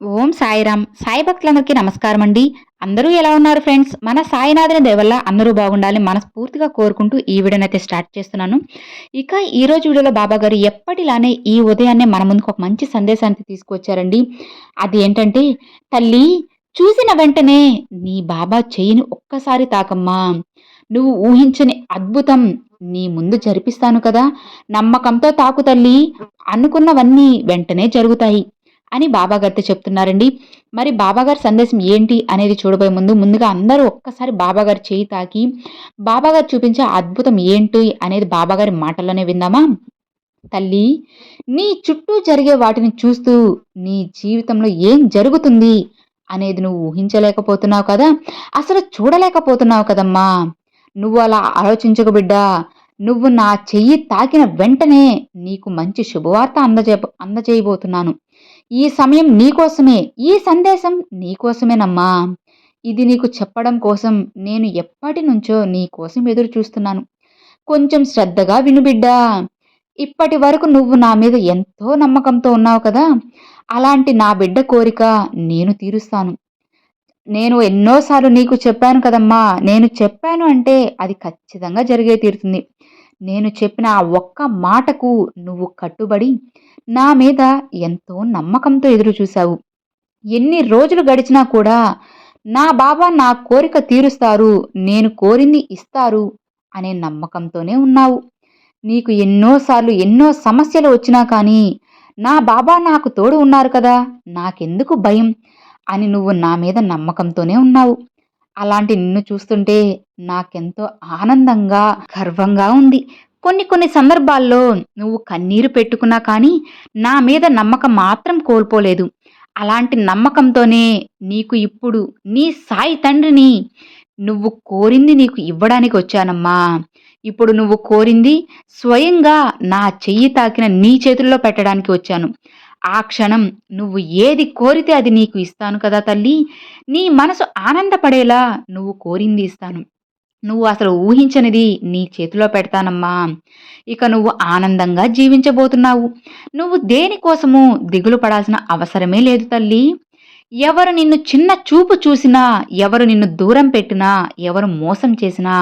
ఓం సాయిరామ్. సాయి భక్తులందరికీ నమస్కారం అండి అందరూ ఎలా ఉన్నారు ఫ్రెండ్స్? మన సాయినాథుని దేవల్ల అందరూ బాగుండాలి మనస్ఫూర్తిగా కోరుకుంటూ ఈ వీడియోనైతే స్టార్ట్ చేస్తున్నాను. ఇక ఈ రోజు వీడియోలో బాబా గారు ఎప్పటిలానే ఈ ఉదయాన్నే మన ముందుకు ఒక మంచి సందేశాన్ని తీసుకొచ్చారండి. అది ఏంటంటే తల్లి చూసిన వెంటనే నీ బాబా చెయ్యిని ఒక్కసారి తాకమ్మా. నువ్వు ఊహించని అద్భుతం నీ ముందు జరిపిస్తాను కదా. నమ్మకంతో తాకు తల్లి. అనుకున్నవన్నీ వెంటనే జరుగుతాయి. అని బాబాగారితో చెప్తున్నారండి. మరి బాబాగారి సందేశం ఏంటి అనేది చూడబోయే ముందు ముందుగా అందరూ ఒక్కసారి బాబాగారి చేయి తాకి బాబాగారు చూపించే అద్భుతం ఏంటి అనేది బాబాగారి మాటల్లోనే విందామా? తల్లి నీ చుట్టూ జరిగే వాటిని చూస్తూ నీ జీవితంలో ఏం జరుగుతుంది అనేది నువ్వు ఊహించలేకపోతున్నావు కదా? అసలు చూడలేకపోతున్నావు కదమ్మా. నువ్వు అలా ఆలోచించకు బిడ్డా. నువ్వు నా చెయ్యి తాకిన వెంటనే నీకు మంచి శుభవార్త అందజే అందజేయబోతున్నాను. ఈ సమయం నీకోసమే ఈ సందేశం నీకోసమేనమ్మా ఇది నీకు చెప్పడం కోసం నేను ఎప్పటి నుంచో నీకోసం ఎదురు చూస్తున్నాను. కొంచెం శ్రద్ధగా వినుబిడ్డా ఇప్పటి వరకు నువ్వు నా మీద ఎంతో నమ్మకంతో ఉన్నావు కదా. అలాంటి నా బిడ్డ కోరిక నేను తీరుస్తాను. నేను ఎన్నోసార్లు నీకు చెప్పాను కదమ్మా. నేను చెప్పాను అంటే అది ఖచ్చితంగా జరిగే తీరుతుంది. నేను చెప్పిన ఆ ఒక్క మాటకు నువ్వు కట్టుబడి నా మీద ఎంతో నమ్మకంతో ఎదురు చూశావు. ఎన్ని రోజులు గడిచినా కూడా నా బాబా నా కోరిక తీరుస్తారు నేను కోరింది ఇస్తారు అనే నమ్మకంతోనే ఉన్నావు. నీకు ఎన్నోసార్లు ఎన్నో సమస్యలు వచ్చినా కానీ నా బాబా నాకు తోడు ఉన్నారు కదా నాకెందుకు భయం అని నువ్వు నా మీద నమ్మకంతోనే ఉన్నావు. అలాంటి నిన్ను చూస్తుంటే నాకెంతో ఆనందంగా గర్వంగా ఉంది. కొన్ని కొన్ని సందర్భాల్లో నువ్వు కన్నీరు పెట్టుకున్నా కానీ నా మీద నమ్మకం మాత్రం కోల్పోలేదు. అలాంటి నమ్మకంతోనే నీకు ఇప్పుడు నీ సాయి తండ్రిని నువ్వు కోరింది నీకు ఇవ్వడానికి వచ్చానమ్మా. ఇప్పుడు నువ్వు కోరింది స్వయంగా నా చెయ్యి తాకిన నీ చేతుల్లో పెట్టడానికి వచ్చాను. ఆ క్షణం నువ్వు ఏది కోరితే అది నీకు ఇస్తాను కదా తల్లి. నీ మనసు ఆనందపడేలా నువ్వు కోరింది ఇస్తాను. నువ్వు అసలు ఊహించనిది నీ చేతిలో పెడతానమ్మా. ఇక నువ్వు ఆనందంగా జీవించబోతున్నావు. నువ్వు దేనికోసము దిగులు పడాల్సిన అవసరమే లేదు తల్లి. ఎవరు నిన్ను చిన్న చూపు చూసినా ఎవరు నిన్ను దూరం పెట్టినా ఎవరు మోసం చేసినా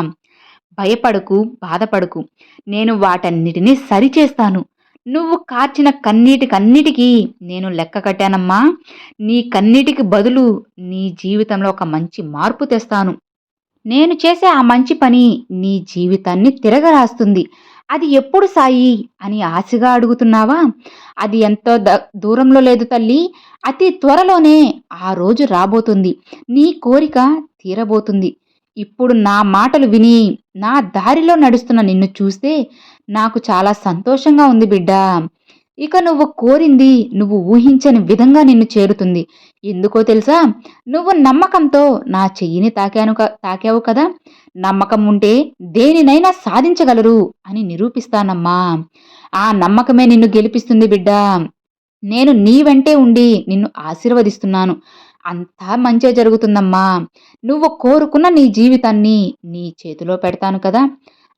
భయపడకు బాధపడకు. నేను వాటన్నిటినీ సరిచేస్తాను. నువ్వు కార్చిన కన్నీటికన్నిటికీ నేను లెక్క కట్టానమ్మా. నీ కన్నీటికి బదులు నీ జీవితంలో ఒక మంచి మార్పు తెస్తాను. నేను చేసే ఆ మంచి పని నీ జీవితాన్ని తిరగరాస్తుంది. అది ఎప్పుడు సాయి అని ఆశగా అడుగుతున్నావా? అది ఎంతో ద దూరంలో లేదు తల్లి. అతి త్వరలోనే ఆ రోజు రాబోతుంది. నీ కోరిక తీరబోతుంది. ఇప్పుడు నా మాటలు విని నా దారిలో నడుస్తున్న నిన్ను చూస్తే నాకు చాలా సంతోషంగా ఉంది బిడ్డా. ఇక నువ్వు కోరింది నువ్వు ఊహించని విధంగా నిన్ను చేరుతుంది. ఎందుకో తెలుసా? నువ్వు నమ్మకంతో నా చెయ్యిని తాకాను తాకావు కదా. నమ్మకం ఉంటే దేనినైనా సాధించగలరు అని నిరూపిస్తానమ్మా. ఆ నమ్మకమే నిన్ను గెలిపిస్తుంది బిడ్డా. నేను నీ వెంటే ఉండి నిన్ను ఆశీర్వదిస్తున్నాను. అంతా మంచే జరుగుతుందమ్మా. నువ్వు కోరుకున్న నీ జీవితాన్ని నీ చేతిలో పెడతాను కదా.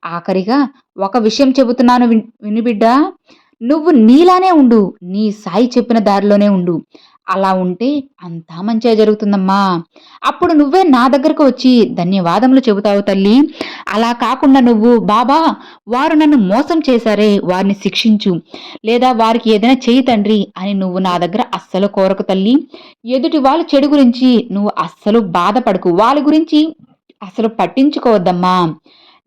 ఆఖరిగా ఒక విషయం చెబుతున్నాను వినిబిడ్డా నువ్వు నీలానే ఉండు. నీ సాయి చెప్పిన దారిలోనే ఉండు. అలా ఉంటే అంతా మంచిగా జరుగుతుందమ్మా. అప్పుడు నువ్వే నా దగ్గరకు వచ్చి ధన్యవాదములు చెబుతావు తల్లి. అలా కాకుండా నువ్వు బాబా వారు నన్ను మోసం చేశారే వారిని శిక్షించు. లేదా వారికి ఏదైనా చేయి తండ్రి అని నువ్వు నా దగ్గర అస్సలు కోరకు తల్లి. ఎదుటి వాళ్ళ చెడు గురించి నువ్వు అస్సలు బాధపడకు. వాళ్ళ గురించి అసలు పట్టించుకోవద్దమ్మా.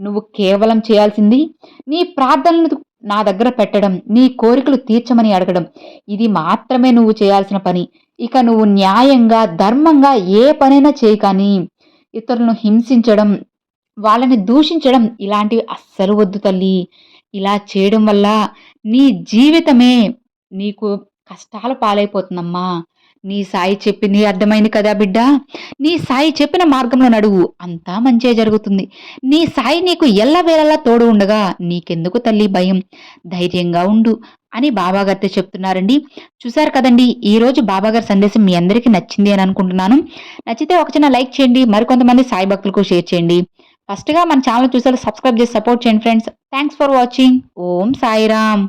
నువ్వు కేవలం చేయాల్సింది నీ ప్రార్థనలను నా దగ్గర పెట్టడం నీ కోరికలు తీర్చమని అడగడం ఇది మాత్రమే నువ్వు చేయాల్సిన పని. ఇక నువ్వు న్యాయంగా ధర్మంగా ఏ పనైనా చేయి కానీ ఇతరులను హింసించడం వాళ్ళని దూషించడం ఇలాంటివి అస్సలు వద్దు తల్లి. ఇలా చేయడం వల్ల నీ జీవితమే నీకు కష్టాల పాలైపోతుందమ్మా. నీ సాయి చెప్పింది అర్థమైంది కదా బిడ్డ? నీ సాయి చెప్పిన మార్గంలో నడువు. అంతా మంచే జరుగుతుంది. నీ సాయి నీకు ఎల్లవేళలా తోడు ఉండగా నీకెందుకు తల్లి భయం? ధైర్యంగా ఉండు అని బాబాగారితో చెప్తున్నారండి. చూసారు కదండి ఈరోజు బాబాగారి సందేశం మీ అందరికీ నచ్చింది అని అనుకుంటున్నాను. నచ్చితే ఒక చిన్న లైక్ చేయండి మరికొంతమంది సాయి భక్తులకు షేర్ చేయండి. ఫస్ట్గా మన ఛానల్ చూసారు సబ్స్క్రైబ్ చేసి సపోర్ట్ చేయండి friends. Thanks for watching. Om Sairam.